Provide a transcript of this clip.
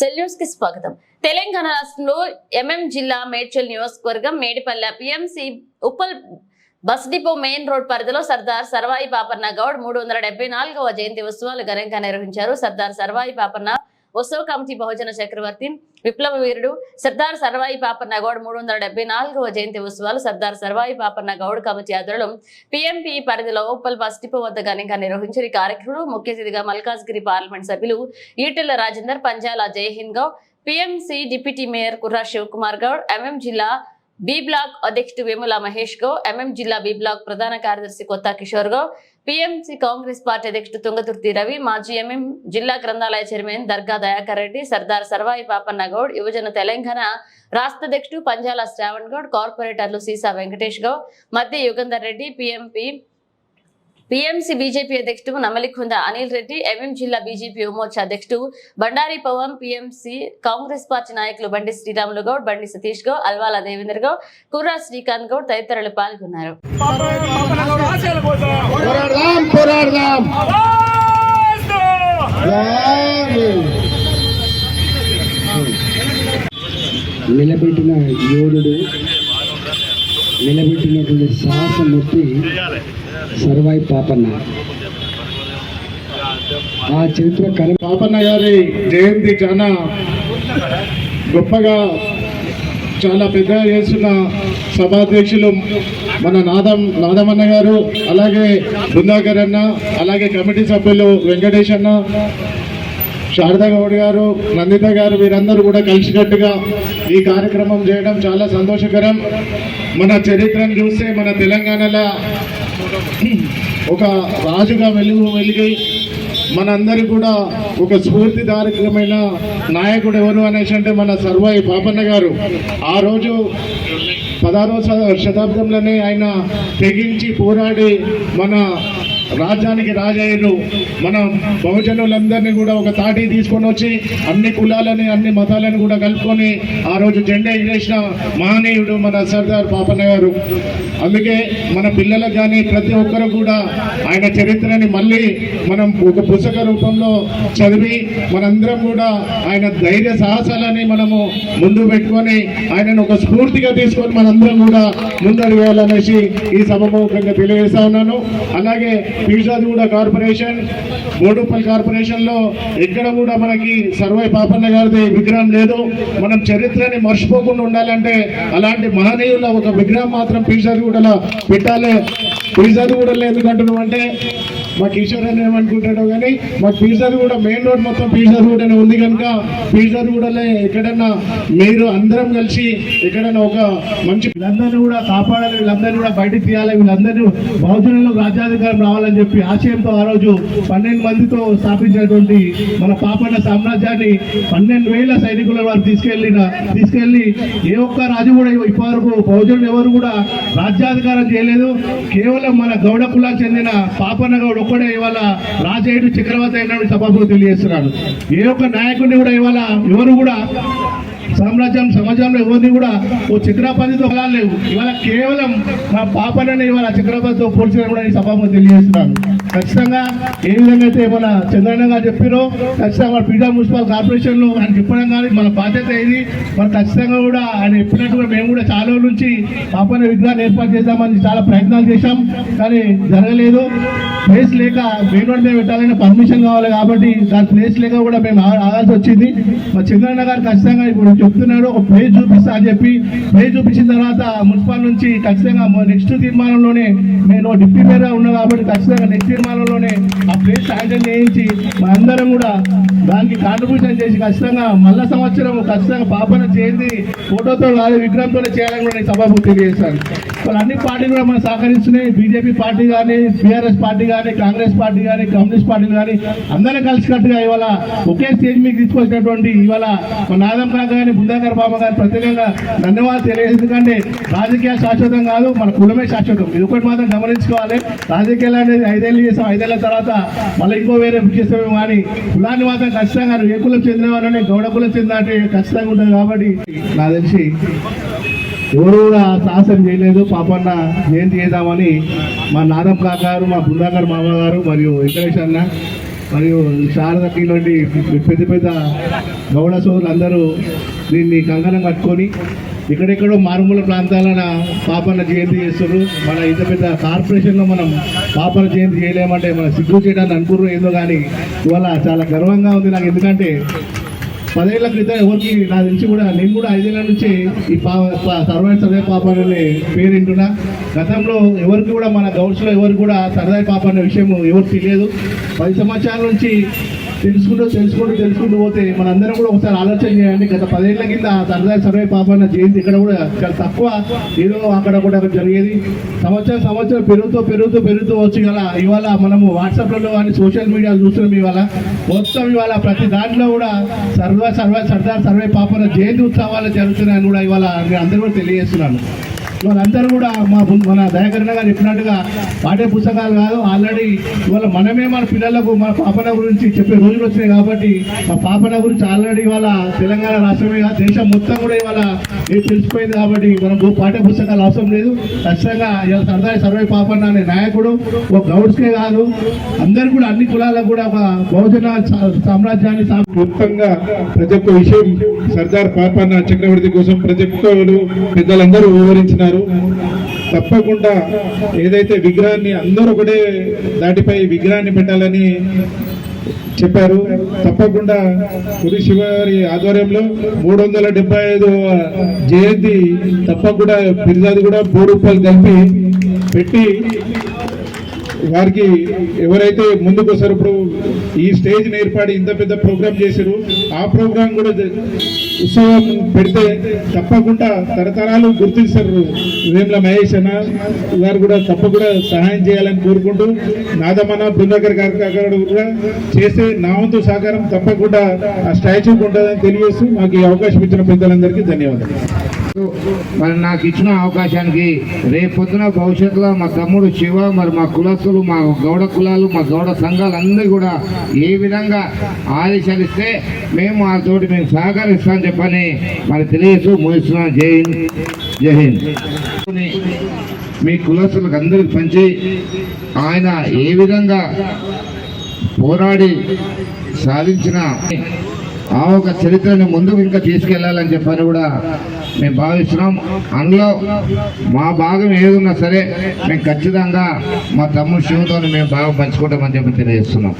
సెల్యూస్కి స్వాగతం. తెలంగాణ రాష్ట్రంలో ఎంఎం జిల్లా మేడ్చల్ నియోజకవర్గం Medipalle PMC Uppal bus depot main road పరిధిలో సర్దార్ సర్వాయి పాపన్న గౌడ్ మూడు వందల డెబ్బై నాలుగవ జయంతి ఉత్సవాలు ఘనంగా నిర్వహించారు. సర్దార్ సర్వాయి పాపన్న ఉత్సవ కమిటీ బహుజన చక్రవర్తి విప్లవ వీరుడు సర్దార్ సర్వాయి పాపన్న గౌడ్ మూడు వందల డెబ్బై నాలుగవ జయంతి ఉత్సవాలు సర్దార్ సర్వాయి పాపన్న గౌడ్ కమిటీ ఆధ్వర్యంలో పిఎంపి పరిధిలో ఉప్పల్ బస్ డిపో వద్ద ఘనంగా నిర్వహించిన ఈ కార్యక్రమంలో ముఖ్య అతిథిగా మల్కాజ్గిరి పార్లమెంట్ సభ్యులు Etela Rajender Panjala Jaihind Goud PMC deputy mayor Kurra Sivakumar Goud MM జిల్లా బి బ్లాక్ అధ్యక్షుడు వేముల మహేష్ గౌడ్ ఎంఎం జిల్లా బి బ్లాక్ ప్రధాన కార్యదర్శి కొత్త కిషోర్ గౌడ్ పిఎంసి కాంగ్రెస్ పార్టీ అధ్యక్షుడు తుంగతుర్తి రవి మాజీ ఎంఎం జిల్లా గ్రంథాలయ చైర్మన్ దర్గా దయాకర్ రెడ్డి సర్దార్ సర్వాయి పాపన్న గౌడ్ యువజన తెలంగాణ రాష్ట్ర అధ్యక్షుడు పంజాల శ్రావణ్ గౌడ్ కార్పొరేటర్లు సీసా వెంకటేష్ గౌడ్ మధ్య Yugandhar Reddy PMP PMC BJP అధ్యక్షుడు నమలికుంద అనిల్ రెడ్డి ఎంఎం జిల్లా బీజేపీ యువమోర్చా అధ్యక్షుడు బండారి పవన్ పిఎంసి కాంగ్రెస్ పార్టీ నాయకులు బండి శ్రీరాములు గౌడ్ బండి సతీష్ గౌడ్ అల్వాల దేవేంద్ర గౌడ్ కుర్రా శ్రీకాంత్ గౌడ్ తదితరులు పాల్గొన్నారు. నిలబెట్టిన యోధుడు నిలబెట్టినటువంటి సాహసమూర్తి సర్వాయి పాపన్న. ఆ చరిత్ర కల పాపన్న గారి జయంతి చాలా గొప్పగా చాలా పెద్దగా చేస్తున్న సభాధ్యక్షులు మన నాదం నాదమన్న గారు అలాగే బృందాకర్ అన్న అలాగే కమిటీ సభ్యులు వెంకటేష్ అన్న శారదా గౌడ్ గారు నందిత గారు వీరందరూ కూడా కలిసికట్టుగా ఈ కార్యక్రమం చేయడం చాలా సంతోషకరం. మన చరిత్రను చూస్తే మన తెలంగాణలో ఒక రాజుగా వెలుగు వెలిగి మనందరి కూడా ఒక స్ఫూర్తిదారకమైన నాయకుడు ఎవరు అనేసి అంటే మన సర్వాయి పాపన్న గారు. ఆ రోజు పదహారో శతాబ్దంలోనే ఆయన తెగించి పోరాడి మన రాజ్యానికి రాజయ్యను మన బహుజనులందరినీ కూడా ఒక తాటి తీసుకొని వచ్చి అన్ని కులాలని అన్ని మతాలను కూడా కలుపుకొని ఆ రోజు జెండా ఎగిరేసిన మహనీయుడు మన సర్దార్ పాపన్న గారు. అందుకే మన పిల్లలకు కానీ ప్రతి ఒక్కరు కూడా ఆయన చరిత్రని మళ్ళీ మనం ఒక పుస్తక రూపంలో చదివి మనందరం కూడా ఆయన ధైర్య సాహసాలని మనము ముందు పెట్టుకొని ఆయనను ఒక స్ఫూర్తిగా తీసుకొని మనందరం కూడా ముందడుగేయాలనేసి ఈ సభముఖంగా తెలియజేస్తా ఉన్నాను. అలాగే పీర్జాదిగూడ కార్పొరేషన్ బోడుపల్ కార్పొరేషన్లో ఎక్కడ కూడా మనకి సర్వై పాపన్న గారిది విగ్రహం లేదు. మనం చరిత్రని మర్చిపోకుండా ఉండాలంటే అలాంటి మహనీయుల ఒక విగ్రహం మాత్రం పీర్జాదిగూడలో పెట్టాలి. పీర్జాదిగూడలో ఎందుకంటున్నాం అంటే మా కిషోర్ అని ఏమనుకుంటాడో కానీ మా ఫీజర్ కూడా మెయిన్ రోడ్ మొత్తం ఫీజర్ కూడా ఉంది కనుక ఫీజర్ కూడా ఎక్కడన్నా మీరు అందరం కలిసి ఎక్కడన్నా ఒక మంచి వీళ్ళందరినీ కూడా కాపాడాలి వీళ్ళందరినీ కూడా బయటకు తీయాలి వీళ్ళందరినీ బహుజనులు రాజ్యాధికారం రావాలని చెప్పి ఆశయంతో ఆ రోజు పన్నెండు మందితో స్థాపించినటువంటి మన పాపన్న సామ్రాజ్యాన్ని పన్నెండు వేల సైనికుల వారు తీసుకెళ్ళిన తీసుకెళ్ళి ఏ ఒక్క రాజు కూడా ఇప్పటివరకు బహుజనులు ఎవరు కూడా రాజ్యాధికారం చేయలేదు. కేవలం మన గౌడ కులానికి చెందిన పాపన్న గౌడ ఒక్కడే ఇవాళ రాజేయుడు చక్రవర్తి అయినాడు సభకు తెలియజేస్తున్నాడు. ఏ ఒక్క నాయకుడిని కూడా ఇవాళ ఎవరు కూడా సామ్రాజ్యం సమాజంలో ఎవరిని కూడా ఓ చక్రపతితో ఫలాలు లేవు. ఇవాళ కేవలం మా పాపనని ఇవాళ చక్రపతితో పోల్చిన కూడా ఈ సభకు తెలియజేస్తున్నాను ఖచ్చితంగా ఏ విధంగా అయితే మన చంద్రన్న గారు చెప్పారో ఖచ్చితంగా మన పీడా మున్సిపల్ కార్పొరేషన్లో ఆయన చెప్పడం కానీ మన బాధ్యత ఇది మన ఖచ్చితంగా కూడా ఆయన చెప్పినట్టుగా మేము కూడా చాలా రోజుల నుంచి పాపన విగ్రహాన్ని ఏర్పాటు చేద్దామని చాలా ప్రయత్నాలు చేశాం. కానీ జరగలేదు. ప్లేస్ లేక మెయిన్ రోడ్ మీద పెట్టాలని పర్మిషన్ కావాలి కాబట్టి దాని ప్లేస్ లేక కూడా మేము ఆ- ఆగాల్సి వచ్చింది. మా చంద్రన్న గారు ఖచ్చితంగా ఇప్పుడు చెప్తున్నాడు ఒక ప్లేస్ చూపిస్తా అని చెప్పి. ప్లేస్ చూపించిన తర్వాత మున్సిపల్ నుంచి ఖచ్చితంగా నెక్స్ట్ తీర్మానంలోనే నేను డిప్యూటీ మేయర్ ఉన్నా కాబట్టి ఖచ్చితంగా నెక్స్ట్ తీర్మానంలోనే ఆ ప్లేస్ శాంక్షన్ చేయించి మా అందరం కూడా దానికి కాంట్రిబ్యూషన్ చేసి ఖచ్చితంగా మళ్ళా సంవత్సరం ఖచ్చితంగా పాపన చేసి ఫోటోతో కాదు విగ్రహంతోనే చేయాలని కూడా నేను సభకు తెలియజేస్తాను అన్ని పార్టీలు కూడా మనం సహకరిస్తున్నాయి. బీజేపీ పార్టీ కానీ బీఆర్ఎస్ పార్టీ కానీ కానీ కాంగ్రెస్ పార్టీ కానీ కమ్యూనిస్ట్ పార్టీలు కానీ అందరం కలిసికట్టుగా ఇవాళ ఒకే స్టేజ్ మీకు తీసుకొచ్చినటువంటి ఇవాళ మన నాదం కాక కానీ బుద్ధాకర్ బాబా గారు ప్రత్యేకంగా ధన్యవాదాలు తెలియదు ఎందుకంటే రాజకీయాలు శాశ్వతం కాదు మన కులమే శాశ్వతం. ఇది ఒకటి మాత్రం గమనించుకోవాలి. రాజకీయాలు అనేది ఐదేళ్ళు చేసాం. ఐదేళ్ళ తర్వాత మళ్ళీ ఇంకో వేరే చేస్తామేమో కానీ కులాన్ని మాత్రం ఖచ్చితంగా ఏ కులం చెందినవారని గౌడ కులం చెందినట్టు ఖచ్చితంగా ఉంటుంది కాబట్టి నాకు తెలిసి ఎవరు కూడా సాహసం చేయలేదు. పాపన్న జయంతి చేద్దామని మా నాదం కాక గారు మా బృందాకర్ మామ గారు మరియు వెంకటేష్ అన్న మరియు శారదకి ఇలాంటి పెద్ద పెద్ద గౌడ సోదరులు అందరూ దీన్ని కంకణం కట్టుకొని ఇక్కడెక్కడో మారుమూల ప్రాంతాలన పాపన్న జయంతి చేస్తున్నారు మన ఇంత పెద్ద కార్పొరేషన్లో మనం పాపన్న జయంతి చేయలేమంటే మన సిగ్గు చేయడానికి అనుకున్నారు ఏందో కానీ ఇవాళ చాలా గర్వంగా ఉంది నాకు. ఎందుకంటే పదేళ్ళ క్రితం ఎవరికి నా తెలిసి కూడా నేను కూడా ఐదేళ్ళ నుంచి ఈ పా సర్వాయి సర్వే పాప అనే పేరు వింటున్నా గతంలో ఎవరికి కూడా మన గౌడ్స్లో ఎవరికి కూడా సరదాయి పాప అనే విషయం ఎవరు తెలియదు. పది సంవత్సరాల నుంచి తెలుసుకుంటూ తెలుసుకుంటూ తెలుసుకుంటూ పోతే మనందరం కూడా ఒకసారి ఆలోచన చేయండి. గత పదేళ్ళ కింద సరదా సర్వే పాప అన్న జయంతి ఇక్కడ కూడా చాలా తక్కువ. ఏదో అక్కడ కూడా జరిగేది. సంవత్సరం సంవత్సరం పెరుగుతూ పెరుగుతూ పెరుగుతూ వచ్చి గల ఇవాళ మనము వాట్సాప్లలో కానీ సోషల్ మీడియా చూస్తున్నాం ఇవాళ. మొత్తం ఇవాళ ప్రతి దాంట్లో కూడా సర్వ సర్వ సర్దార్ సర్వే పాపన జయంతి ఉత్సవాలు జరుగుతున్నాయని కూడా ఇవాళ నేను అందరూ కూడా తెలియజేస్తున్నాను. వాళ్ళందరూ కూడా మా మన దయాకరణ గారు చెప్పినట్టుగా పాఠ్య పుస్తకాలు కాదు ఆల్రెడీ ఇవాళ మనమే మన పిల్లలకు మన పాపన గురించి చెప్పే రోజులు వచ్చినాయి కాబట్టి మా పాపన గురించి ఆల్రెడీ ఇవాళ తెలంగాణ రాష్ట్రమే కాదు దేశం మొత్తం కూడా ఇవాళ తెలిసిపోయింది కాబట్టి మనకు పాఠ్య పుస్తకాలు అవసరం లేదు. ఖచ్చితంగా ఇవాళ సరదాయి సర్వే పాపన్న అనే నాయకుడు ఒక గౌడ్స్కే కాదు అందరు కూడా అన్ని కులాలకు కూడా ఒక బహుజన సా- సామ్రాజ్యాన్ని స్థాప- క్లుప్తంగా ప్రతి ఒక్క విషయం సర్దార్ పాపన్న చక్రవర్తి కోసం ప్రతి ఒక్కరు పెద్దలందరూ ఉన్నారు తప్పకుండా ఏదైతే విగ్రహాన్ని అందరూ ఒకటే దాటిపై విగ్రహాన్ని పెట్టాలని చెప్పారు. తప్పకుండా పురి శివారి ఆధ్వర్యంలో మూడు వందల డెబ్బై ఐదు జయంతి తప్పకుండా ఫిర్యాదు కూడా మూడు రూపాయలు కలిపి పెట్టి వారికి ఎవరైతే ముందుకు వస్తారు ఇప్పుడు ఈ స్టేజ్ ఏర్పాటు ఇంత పెద్ద ప్రోగ్రామ్ చేశారు ఆ ప్రోగ్రామ్ కూడా ఉత్సవం పెడితే తప్పకుండా తరతరాలు గుర్తిస్తారు వేముల మహేష్ అన్న గారు కూడా తప్పకుండా సహాయం చేయాలని కోరుకుంటూ నాదమన్న బృందకర్ గారు కూడా చేస్తే నా వంతు సహకారం తప్పకుండా ఆ స్టాచ్యూకి ఉంటుందని తెలియజేస్తూ మాకు ఈ అవకాశం ఇచ్చిన పెద్దలందరికీ ధన్యవాదాలు. మరి నాకు ఇచ్చిన అవకాశానికి రేపొద్దున భవిష్యత్తులో మా తమ్ముడు శివ మరి మా కులస్తులు మా గౌడ కులాలు మా గౌడ సంఘాలందరూ కూడా ఏ విధంగా ఆదేశాలు ఇస్తే మేము వాళ్ళతోటి మేము సహకరిస్తామని చెప్పని మరి తెలియజేస్తూ ముగిస్తున్నాం. జై హింద్. జై హింద్. మీ కులస్తులకు అందరికి పంచి ఆయన ఏ విధంగా పోరాడి సాధించిన ఆ ఒక చరిత్రని ముందుకు ఇంకా తీసుకెళ్ళాలని చెప్పని కూడా మేము భావిస్తున్నాం. అందులో మా భాగం ఏదున్నా సరే మేము ఖచ్చితంగా మా తమ్ముడు శివుతో మేము భాగం పంచుకుంటామని చెప్పి తెలియజేస్తున్నాం.